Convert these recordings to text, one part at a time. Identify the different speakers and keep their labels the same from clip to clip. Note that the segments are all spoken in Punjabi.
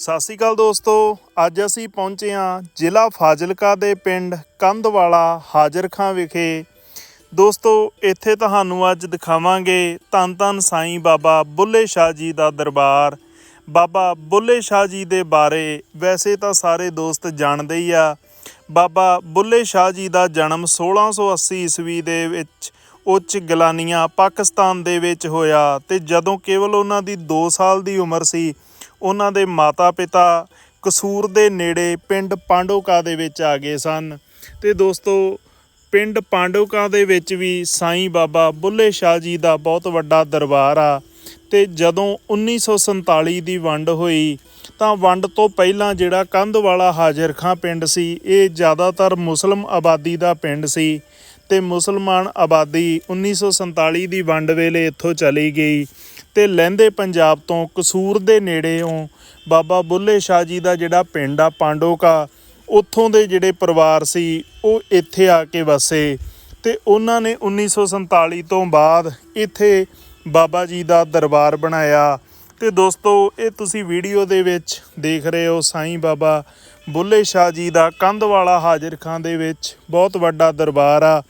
Speaker 1: ਸਤਿ ਸ਼੍ਰੀ ਅਕਾਲ ਦੋਸਤੋ, ਅੱਜ ਅਸੀਂ ਪਹੁੰਚੇ ਹਾਂ ਜ਼ਿਲ੍ਹਾ ਫਾਜ਼ਿਲਕਾ ਦੇ ਪਿੰਡ ਕੰਧਵਾਲਾ ਹਾਜ਼ਰਖਾਂ ਵਿਖੇ। ਦੋਸਤੋ, ਇੱਥੇ ਤੁਹਾਨੂੰ ਅੱਜ ਦਿਖਾਵਾਂਗੇ ਧੰਨ ਧੰਨ ਸਾਈਂ ਬਾਬਾ ਬੁੱਲੇ ਸ਼ਾਹ ਜੀ ਦਾ ਦਰਬਾਰ। ਬਾਬਾ ਬੁੱਲੇ ਸ਼ਾਹ ਜੀ ਦੇ ਬਾਰੇ ਵੈਸੇ ਤਾਂ ਸਾਰੇ ਦੋਸਤ ਜਾਣਦੇ ਹੀ ਆ। ਬਾਬਾ ਬੁੱਲੇ ਸ਼ਾਹ ਜੀ ਦਾ ਜਨਮ 1680 ਈਸਵੀ ਦੇ ਵਿੱਚ ਉੱਚ ਗਲਾਨੀਆਂ ਪਾਕਿਸਤਾਨ ਦੇ ਵਿੱਚ ਹੋਇਆ ਤੇ ਜਦੋਂ ਕੇਵਲ ਉਹਨਾਂ ਦੀ 2 ਸਾਲ ਦੀ ਉਮਰ ਸੀ, ਉਹਨਾਂ ਦੇ ਮਾਤਾ-ਪਿਤਾ ਕਸੂਰ ਦੇ ਨੇੜੇ ਪਿੰਡ ਪਾਂਡੋਕਾ ਦੇ ਵਿੱਚ ਆ ਗਏ ਸਨ। ਤੇ ਦੋਸਤੋ, ਪਿੰਡ ਪਾਂਡੋਕਾ ਦੇ ਵਿੱਚ ਵੀ ਸਾਈਂ ਬਾਬਾ ਬੁੱਲੇ ਸ਼ਾਹ ਜੀ ਦਾ ਬਹੁਤ ਵੱਡਾ ਦਰਬਾਰ ਆ ਤੇ ਜਦੋਂ 1947 ਦੀ ਵੰਡ ਹੋਈ, ਤਾਂ ਵੰਡ ਤੋਂ ਪਹਿਲਾਂ ਜਿਹੜਾ ਕੰਧਵਾਲਾ ਹਾਜ਼ਰ ਖਾਂ ਪਿੰਡ ਸੀ, ਇਹ ਜ਼ਿਆਦਾਤਰ ਮੁਸਲਮ ਆਬਾਦੀ ਦਾ ਪਿੰਡ ਸੀ। ਤੇ ਮੁਸਲਮਾਨ ਆਬਾਦੀ 1947 ਦੀ ਵੰਡ ਵੇਲੇ ਇੱਥੋਂ ਚਲੀ ਗਈ ਤੇ ਲਹਿੰਦੇ ਪੰਜਾਬ ਤੋਂ ਕਸੂਰ ਦੇ ਨੇੜੇੋਂ ਬਾਬਾ ਬੁੱਲੇ ਸ਼ਾਹ ਜੀ ਦਾ ਜਿਹੜਾ ਪਿੰਡ ਆ ਪਾਂਡੋਕਾ, ਉੱਥੋਂ ਦੇ ਜਿਹੜੇ ਪਰਿਵਾਰ ਸੀ, ਉਹ ਇੱਥੇ ਆ ਕੇ ਵਸੇ ਤੇ ਉਹਨਾਂ ਨੇ 1947 ਤੋਂ ਬਾਅਦ ਇੱਥੇ ਬਾਬਾ ਜੀ ਦਾ ਦਰਬਾਰ ਬਣਾਇਆ। ਤੇ ਦੋਸਤੋ, ਇਹ ਤੁਸੀਂ ਵੀਡੀਓ ਦੇ ਵਿੱਚ ਦੇਖ ਰਹੇ ਹੋ ਸਾਈਂ ਬਾਬਾ ਬੁੱਲੇ ਸ਼ਾਹ ਜੀ ਦਾ ਕੰਧਵਾਲਾ ਹਾਜ਼ਰ ਖਾਂ ਦੇ ਵਿੱਚ ਬਹੁਤ ਵੱਡਾ ਦਰਬਾਰ ਆ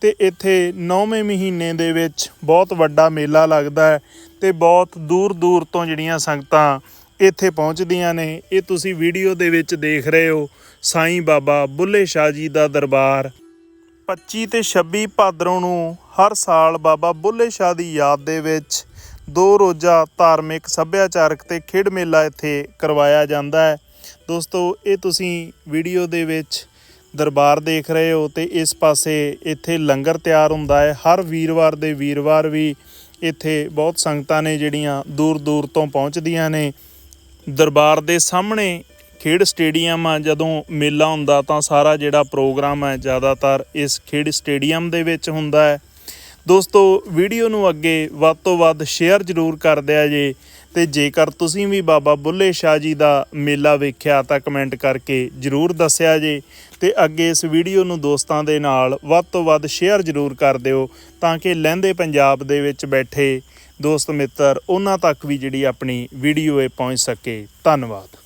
Speaker 1: ਤੇ ਇੱਥੇ 9ਵੇਂ ਮਹੀਨੇ ਦੇ ਵਿੱਚ ਬਹੁਤ ਵੱਡਾ ਮੇਲਾ ਲੱਗਦਾ ਹੈ ਤੇ ਬਹੁਤ ਦੂਰ ਦੂਰ ਤੋਂ ਜਿਹੜੀਆਂ ਸੰਗਤਾਂ ਇੱਥੇ ਪਹੁੰਚਦੀਆਂ ਨੇ, ਇਹ ਤੁਸੀਂ ਵੀਡੀਓ ਦੇ ਵਿੱਚ ਦੇਖ ਰਹੇ ਹੋ, ਸਾਈਂ ਬਾਬਾ ਬੁੱਲੇ ਸ਼ਾਹ ਜੀ ਦਾ ਦਰਬਾਰ। 25 ਤੇ 26 ਭਾਦਰੋਂ ਨੂੰ ਹਰ ਸਾਲ ਬਾਬਾ ਬੁੱਲੇ ਸ਼ਾਹ ਦੀ ਯਾਦ ਦੇ ਵਿੱਚ ਦੋ ਰੋਜ਼ਾ ਧਾਰਮਿਕ ਸੱਭਿਆਚਾਰਕ ਤੇ ਖੇਡ ਮੇਲਾ ਇੱਥੇ ਕਰਵਾਇਆ ਜਾਂਦਾ ਹੈ। ਦੋਸਤੋ, ਇਹ ਤੁਸੀਂ ਵੀਡੀਓ ਦੇ ਵਿੱਚ ਦਰਬਾਰ ਦੇਖ ਰਹੇ ਹੋ ਤੇ ਇਸ ਪਾਸੇ ਇੱਥੇ ਲੰਗਰ ਤਿਆਰ ਹੁੰਦਾ ਹੈ। ਹਰ ਵੀਰਵਾਰ ਦੇ ਵੀਰਵਾਰ ਵੀ ਇੱਥੇ ਬਹੁਤ ਸੰਗਤਾਂ ਨੇ ਜਿਹੜੀਆਂ ਦੂਰ ਦੂਰ ਤੋਂ ਪਹੁੰਚਦੀਆਂ ਨੇ। ਦਰਬਾਰ ਦੇ ਸਾਹਮਣੇ ਖੇਡ ਸਟੇਡੀਅਮ ਆ, ਜਦੋਂ ਮੇਲਾ ਹੁੰਦਾ ਤਾਂ ਸਾਰਾ ਜਿਹੜਾ ਪ੍ਰੋਗਰਾਮ ਹੈ ਜ਼ਿਆਦਾਤਰ ਇਸ ਖੇਡ ਸਟੇਡੀਅਮ ਦੇ ਵਿੱਚ ਹੁੰਦਾ ਹੈ। ਦੋਸਤੋ, ਵੀਡੀਓ ਨੂੰ ਅੱਗੇ ਵੱਧ ਤੋਂ ਵੱਧ ਸ਼ੇਅਰ ਜ਼ਰੂਰ ਕਰ ਦਿਆ ਜੇ ਤੇ ਜੇਕਰ ਤੁਸੀਂ ਵੀ ਬਾਬਾ ਬੁੱਲੇ ਸ਼ਾਹ ਜੀ ਦਾ ਮੇਲਾ ਵੇਖਿਆ ਤਾਂ ਕਮੈਂਟ ਕਰਕੇ ਜ਼ਰੂਰ ਦੱਸਿਆ ਜੇ ਤੇ ਅੱਗੇ ਇਸ ਵੀਡੀਓ ਨੂੰ ਦੋਸਤਾਂ ਦੇ ਨਾਲ ਵੱਧ ਤੋਂ ਵੱਧ ਸ਼ੇਅਰ ਜ਼ਰੂਰ ਕਰ ਦਿਓ ਤਾਂ ਕਿ ਲਹਿੰਦੇ ਪੰਜਾਬ ਦੇ ਵਿੱਚ ਬੈਠੇ ਦੋਸਤ ਮਿੱਤਰ ਉਹਨਾਂ ਤੱਕ ਵੀ ਜਿਹੜੀ ਆਪਣੀ ਵੀਡੀਓ ਇਹ ਪਹੁੰਚ ਸਕੇ। ਧੰਨਵਾਦ।